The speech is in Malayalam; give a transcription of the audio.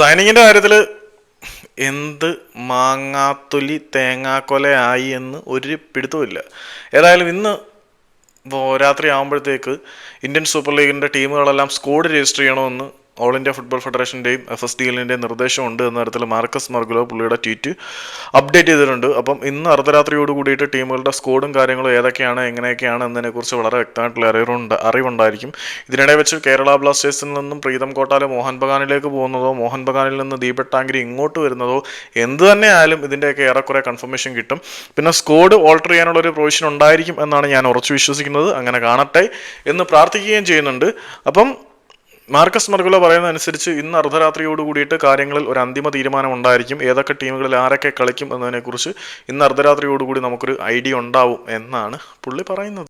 സൈനിങ്ങിന്റെ കാര്യത്തിൽ എന്ത് മാങ്ങാത്തൊലി തേങ്ങാക്കൊലയായി എന്ന് ഒരു പിടുത്തമില്ല ഏതായാലും ഇന്ന് രാത്രി ആകുമ്പോഴത്തേക്ക് ഇന്ത്യൻ സൂപ്പർ ലീഗിന്റെ ടീമുകളെല്ലാം സ്കോഡ് രജിസ്റ്റർ ചെയ്യണമെന്ന് ഓൾ ഇന്ത്യ ഫുട്ബോൾ ഫെഡറേഷന്റെയും എഫ് എസ് ഡി എല്ലിന്റെയും നിർദ്ദേശമുണ്ട് എന്ന തരത്തിൽ മാർക്കസ് മർഗുലോ പുള്ളിയുടെ ട്വീറ്റ് അപ്ഡേറ്റ് ചെയ്തിട്ടുണ്ട്. അപ്പം ഇന്ന് അർദ്ധരാത്രിയോട് കൂടിയിട്ട് ടീമുകളുടെ സ്കോഡും കാര്യങ്ങളും ഏതൊക്കെയാണ് എങ്ങനെയൊക്കെയാണ് എന്നതിനെക്കുറിച്ച് വളരെ വ്യക്തമായിട്ടുള്ള അറിവുണ്ട് അറിവുണ്ടായിരിക്കും. ഇതിനിടെ വെച്ച് കേരള ബ്ലാസ്റ്റേഴ്സിൽ നിന്നും പ്രീതം കോട്ടാലെ മോഹൻ ബഗാനിലേക്ക് പോകുന്നതോ മോഹൻ ബഗാനിൽ നിന്ന് ദീപക് ഇങ്ങോട്ട് വരുന്നതോ എന്ത് തന്നെ ആയാലും ഇതിന്റെയൊക്കെ ഏറെക്കുറെ കൺഫർമേഷൻ കിട്ടും. പിന്നെ സ്കോഡ് ഓൾട്ടർ ചെയ്യാനുള്ള ഒരു പ്രൊവിഷൻ ഉണ്ടായിരിക്കും എന്നാണ് ഞാൻ ഉറച്ചു വിശ്വസിക്കുന്നത്. അങ്ങനെ കാണട്ടെ എന്ന് പ്രാർത്ഥിക്കുകയും ചെയ്യുന്നുണ്ട്. അപ്പം മാർക്കസ് മർഗുല പറയുന്നതനുസരിച്ച് ഇന്ന് അർദ്ധരാത്രിയോട് കൂടിയിട്ട് കാര്യങ്ങളിൽ ഒരു അന്തിമ തീരുമാനം ഉണ്ടായിരിക്കും ഏതൊക്കെ ടീമുകളിൽ ആരൊക്കെ കളിക്കും എന്നതിനെക്കുറിച്ച് ഇന്ന് അർദ്ധരാത്രിയോടുകൂടി നമുക്കൊരു ഐഡിയ ഉണ്ടാവും എന്നാണ് പുള്ളി പറയുന്നത്.